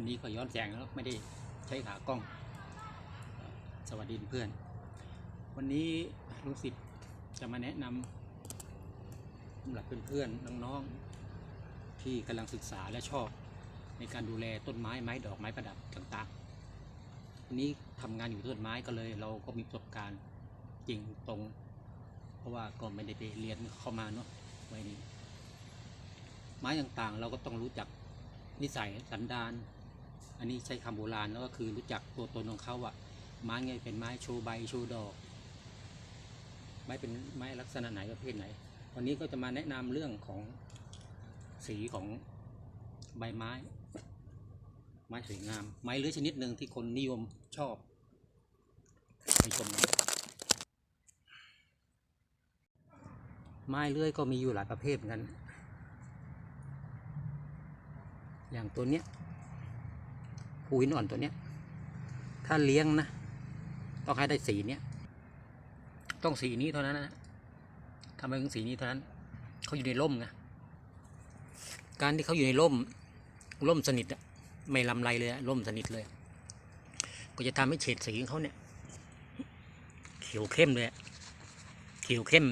วันนี้ก็ย้อนแสงแล้วไม่ได้ใช้ขากล้อง สวัสดีเพื่อน วันนี้ลุงสิทธิ์จะมาแนะนำสำหรับเพื่อนๆน้องๆที่กำลังศึกษาและชอบ ในการดูแลต้นไม้ไม้ดอกไม้ประดับต่างๆ วันนี้ทำงานอยู่ต้นไม้ก็เลย เราก็มีประสบการณ์จริงตรง เพราะว่าก็ไม่ได้ไปเรียนเข้ามาเนาะไว้นี้ไม้ต่างๆ เราก็ต้องรู้จักนิสัยสันดาน อันนี้ใช้คำโบราณแล้วก็คือรู้จักตัวตนของเขาอะไม้ไงเป็นไม้โชว์ใบโชว์ดอก ไม้เป็นไม้ลักษณะไหนประเภทไหน วันนี้ก็จะมาแนะนำเรื่องของสีของใบไม้ ไม้สวยงาม ไม้เลื้อยชนิดหนึ่งที่คนนิยมชอบไปชมกันไม้เลื้อยก็มีอยู่หลายประเภทเหมือนกัน อย่างตัวเนี้ย ภูหินอ่อนตัวเนี้ย ถ้าเลี้ยงนะ ต้องให้ได้สีเนี้ย ต้องสีนี้เท่านั้นนะทำไมถึงสีนี้เท่านั้น เขาอยู่ในร่มไง การที่เขาอยู่ในร่ม ร่มสนิทอะไม่ลำไรเลยร่มสนิทเลย ก็จะทำให้เฉดสีของเขาเนี่ย เขียวเข้มเลยเขียวเข้ม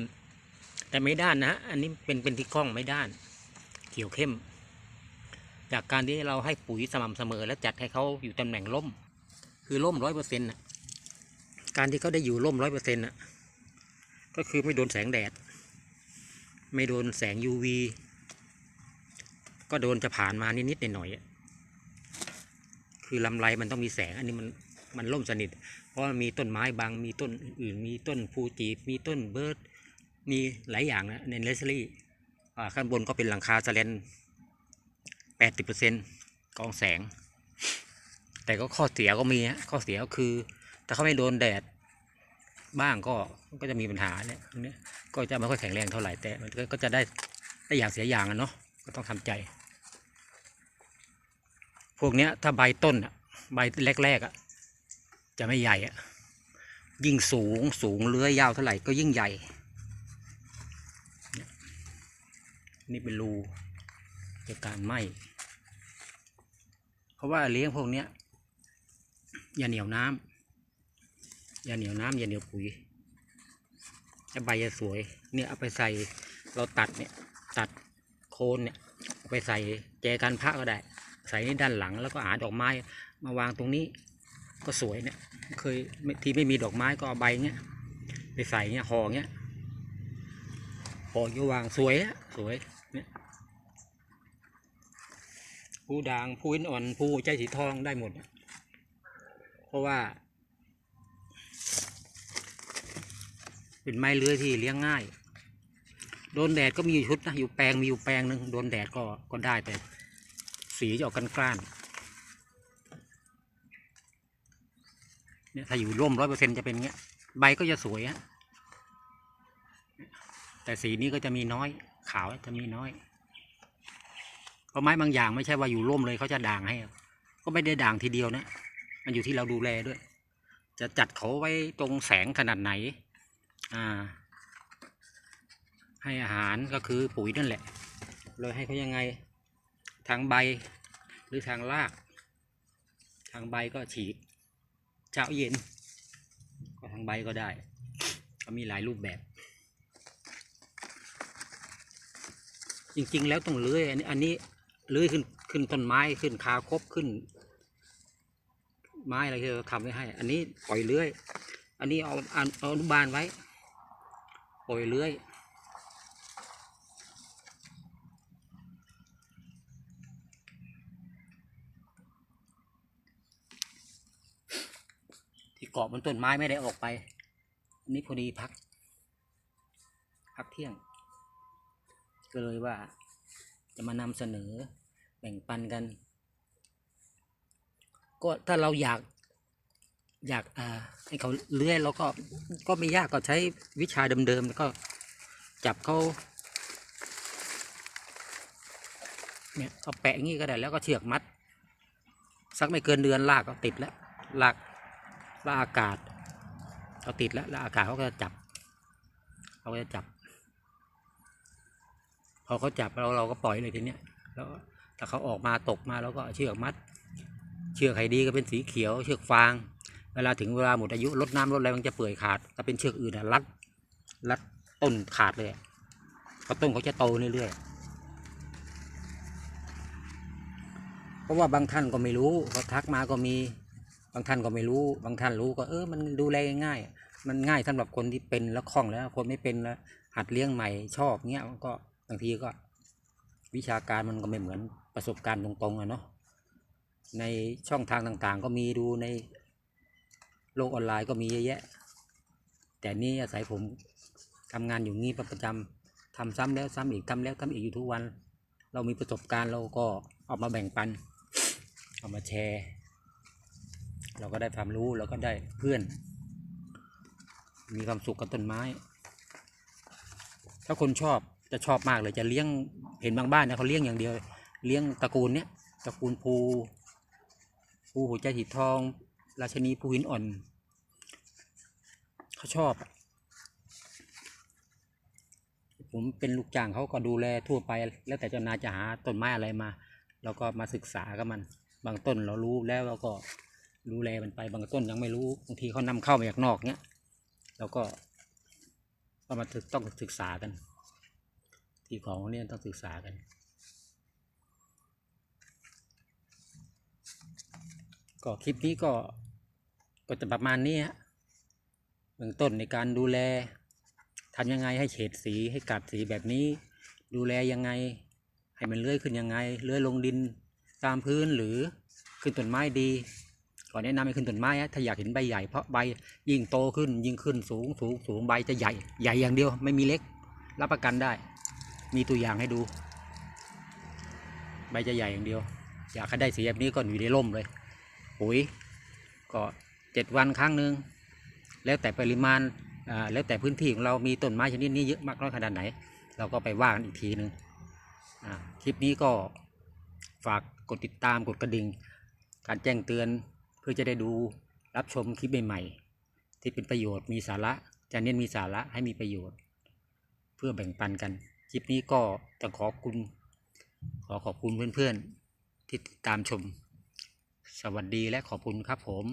แต่ไม่ด้านนะ อันนี้เป็นเป็นที่กล้องไม่ด้าน เขียวเข้ม จากการที่เราให้ปุ๋ยสม่ำเสมอ และจัดให้เขาอยู่ตำแหน่งร่ม คือร่มร้อยเปอร์เซ็นต์การที่เขาได้อยู่ร่มร้อยเปอร์เซ็นต์ก็คือไม่โดนแสงแดด ไม่โดนแสง UV ก็โดนจะผ่านมานิดๆหน่อยๆอะคือลำไรมันต้องมีแสง อันนี้มันมันร่มสนิท เพราะมีต้นไม้บางมีต้นอื่น มีต้นฟูจีบ มีต้นเบิร์ดมีหลายอย่างนะในเนสซอรี่ข้างบนก็เป็นหลังคาสแลน แปดสิบเปอร์เซ็นกองแสง แต่ก็ข้อเสียก็มีฮะข้อเสียก็คือ ถ้าเขาไม่โดนแดดบ้างก็ก็จะมีปัญหาเนี่ยตรงเนี้ยก็จะไม่ค่อยแข็งแรงเท่าไหร่แต่มันก็จะได้ได้อย่างเสียอย่างอะเนาะก็ต้องทำใจ พวกเนี้ยถ้าใบต้นอะใบแรกๆอะจะไม่ใหญ่อะยิ่งสูงสูงเลื้อยยาวเท่าไหร่ก็ยิ่งใหญ่ นี่เป็นรู จากการไหม้เพราะว่าเลี้ยงพวกเนี้ยอย่าเหนียวน้ำอย่าเหนียวน้ำอย่าเหนียวปุ๋ยจะใบจะสวย เนี่ยเอาไปใส่เราตัดเนี่ยตัดโคนเนี่ยไปใส่แจกันพระก็ได้ ใส่นี่ด้านหลังแล้วก็หาดอกไม้มาวางตรงนี้ก็สวยเนี่ยเคยที่ไม่มีดอกไม้ก็เอาใบเงี้ยไปใส่เงี้ยห่อเงี้ยห่อก็วางสวยอะสวย ผู้ด่างผู้หินอ่อนผู้ใจสีทองได้หมด เพราะว่า เป็นไม้เลื้อยที่เลี้ยงง่าย โดนแดดก็มีอยู่ชุดนะอยู่แปลงมีอยู่แปลงหนึ่งโดนแดดก็ก็ได้แต่ สีจะออกกันกล้านๆเนี่ยถ้าอยู่ร่มร้อยเปอร์เซ็นจะเป็นเงี้ย ใบก็จะสวยฮะแต่สีนี้ก็จะมีน้อย ขาวจะมีน้อย ราะไม้บางอย่างไม่ใช่ว่าอยู่ร่มเลยเขาจะด่างให้ ก็ไม่ได้ด่างทีเดียวนะ มันอยู่ที่เราดูแลด้วย จะจัดเขาไว้ตรงแสงขนาดไหน อ่า ให้อาหารก็คือปุ๋ยนั่นแหละ เลยให้เขายังไง ทางใบหรือทางราก ทางใบก็ฉีด เช้าเย็น ก็ทางใบก็ได้ ก็มีหลายรูปแบบจริงๆ แล้วต้องเลื้อยอันนี้อันนี้ เลื้อยขึ้นขึ้นต้นไม้ขึ้นคาคบขึ้น ไม้อะไรที่เราทำไว้ให้ อันนี้ปล่อยเลื้อย อันนี้เอาเอาเอาอนุบาลไว้ ปล่อยเลื้อยที่เกาะบนต้นไม้ไม่ได้ออกไป อันนี้พอดีพัก พักเที่ยง ก็เลยว่า จะมานำเสนอแบ่งปันกัน ก็ถ้าเราอยากอยากอ่าให้เขาเลื้อยเราก็ก็ไม่ยากก็ใช้วิชาเดิมๆแล้วก็จับเขาเนี่ยเอาแปะอย่างงี้ก็ได้แล้วก็เชือกมัด สักไม่เกินเดือนลากก็ติดแล้วลากลากอากาศเขาติดแล้วแล้วอากาศเขาก็จะจับเขาก็จะจับ พอเขาจับเราเราก็ปล่อยเลยทีเนี้ยแล้วถ้าเขาออกมาตกมาเราก็เชือกมัด เชือกไฮดีก็เป็นสีเขียว เชือกฟาง เวลาถึงเวลาหมดอายุลดน้ำลดอะไรมันจะเปื่อยขาดถ้าเป็นเชือกอื่นอะรัดรัดต้นขาดเลยเพราต้นเขาจะโตเรื่อยๆเพราะว่าบางท่านก็ไม่รู้เขาทักมาก็มีบางท่านก็ไม่รู้ บางท่านรู้ก็เออมันดูแลง่าย มันง่ายสำหรับคนที่เป็นแล้วคล่องแล้ว คนไม่เป็นแล้วหัดเลี้ยงใหม่ชอบเงี้ยมันก็ บางทีก็วิชาการมันก็ไม่เหมือนประสบการณ์ตรงๆอะเนาะในช่องทางต่างๆ ก็มีดูในโลกออนไลน์ก็มีเยอะแยะ แต่นี่อาศัยผมทำงานอยู่งี้ประจำทำซ้ำแล้วซ้ำอีกทำแล้วทำอีกอยู่ทุกวัน เรามีประสบการณ์เราก็เอามาแบ่งปันเอามาแชร์ เราก็ได้ความรู้เราก็ได้เพื่อน มีความสุขกับต้นไม้ ถ้าคนชอบ จะชอบมากเลยจะเลี้ยงเห็นบางบ้านนะเขาเลี้ยงอย่างเดียว เลี้ยงตระกูลเนี้ยตระกูลภูภูหัวใจสีทอง ราชนีภูหินอ่อน เขาชอบ ผมเป็นลูกจ้างเขาก็ดูแลทั่วไป แล้วแต่เจ้านายจะหาต้นไม้อะไรมาเราก็มาศึกษากับมัน บางต้นเรารู้แล้วเราก็ดูแลมันไปบางต้นยังไม่รู้บางทีเขานำเข้ามาจากนอกเนี้ยเราก็ก็มาศึกต้องศึกษากัน ที่ของพวกนี้ต้องศึกษากัน ก็คลิปนี้ก็ก็จะประมาณนี้ฮะเบื้องต้นในการดูแลทำยังไงให้เฉดสีให้กัดสีแบบนี้ ดูแลยังไง ให้มันเลื้อยขึ้นยังไง เลื้อยลงดินตามพื้นหรือขึ้นต้นไม้ดีก่อนแนะนำให้ขึ้นต้นไม้ถ้าอยากเห็นใบใหญ่เพราะใบยิ่งโตขึ้นยิ่งขึ้นสูงสูงสูงใบจะใหญ่ ใหญ่อย่างเดียวไม่มีเล็ก รับประกันได้ มีตัวอย่างให้ดู ใบจะใหญ่อย่างเดียว อยากให้ได้สีแบบนี้ก็อยู่ในร่มเลย ปุ๋ยก็เจ็ดวันครั้งหนึ่งแล้วแต่ปริมาณแล้วแต่พื้นที่ของเรามีต้นไม้ชนิดนี้เยอะมากน้อยขนาดไหน เราก็ไปว่ากันอีกทีหนึ่งอ่าคลิปนี้ก็ฝากกดติดตามกดกระดิ่ง การแจ้งเตือนเพื่อจะได้ดูรับชมคลิปใหม่ๆที่เป็นประโยชน์มีสาระจะเน้นมีสาระให้มีประโยชน์ เพื่อแบ่งปันกัน คลิปนี้ก็ต้องขอบคุณ ขอขอบคุณเพื่อนๆที่ติดตามชม สวัสดีและขอบคุณครับผม